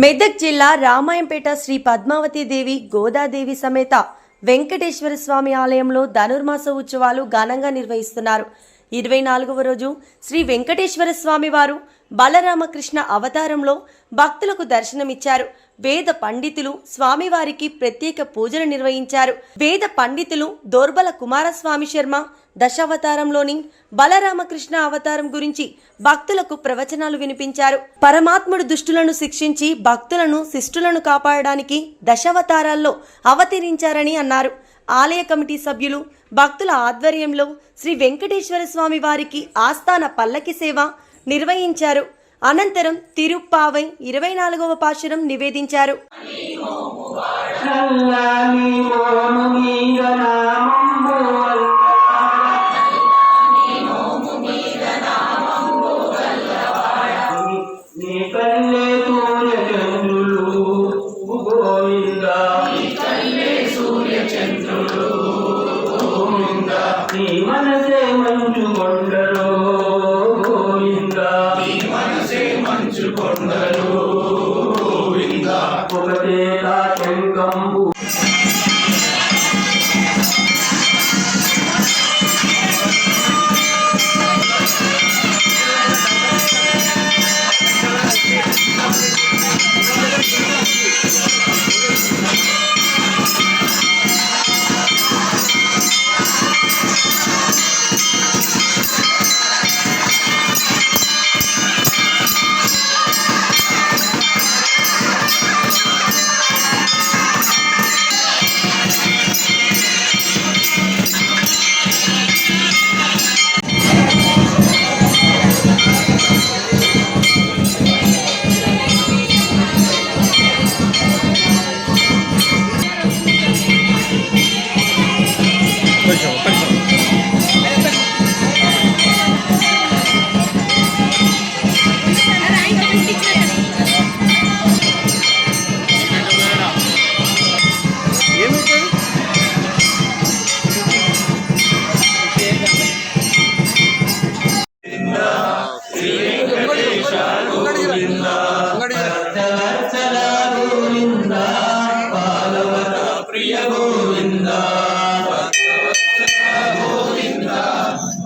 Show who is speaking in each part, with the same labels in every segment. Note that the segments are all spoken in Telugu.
Speaker 1: మెదక్ జిల్లా రామాయంపేట శ్రీ పద్మావతి దేవి గోదాదేవి సమేత వెంకటేశ్వర స్వామి ఆలయంలో ధనుర్మాస ఉత్సవాలు ఘనంగా నిర్వహిస్తున్నారు. ఇరవై నాలుగవ రోజు శ్రీ వెంకటేశ్వర స్వామి వారు బలరామకృష్ణ అవతారంలో భక్తులకు దర్శనమిచ్చారు. వేద పండితులు స్వామివారికి ప్రత్యేక పూజలు నిర్వహించారు. వేద పండితులు దోర్బల కుమారస్వామి శర్మ దశావతారంలోని బలరామకృష్ణ అవతారం గురించి భక్తులకు ప్రవచనాలు వినిపించారు. పరమాత్ముడు దుష్టులను శిక్షించి భక్తులను శిష్టులను కాపాడడానికి దశావతారాల్లో అవతరించారని అన్నారు. ఆలయ కమిటీ సభ్యులు భక్తుల ఆధ్వర్యంలో శ్రీ వెంకటేశ్వర స్వామి వారికి ఆస్థాన పల్లకి సేవ నిర్వహించారు. అనంతరం తిరుప్పావై ఇరవై నాలుగవ పాశురం నివేదించారు.
Speaker 2: నీ మనసే మంచు కొండలో ఒకటే శంకంబు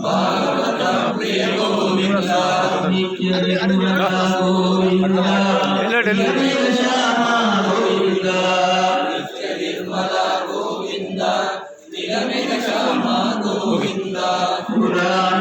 Speaker 2: పాలవత ప్రియ గోవింద నిత్య నిర్మల గోవింద శ్యామ గోవింద పురాణ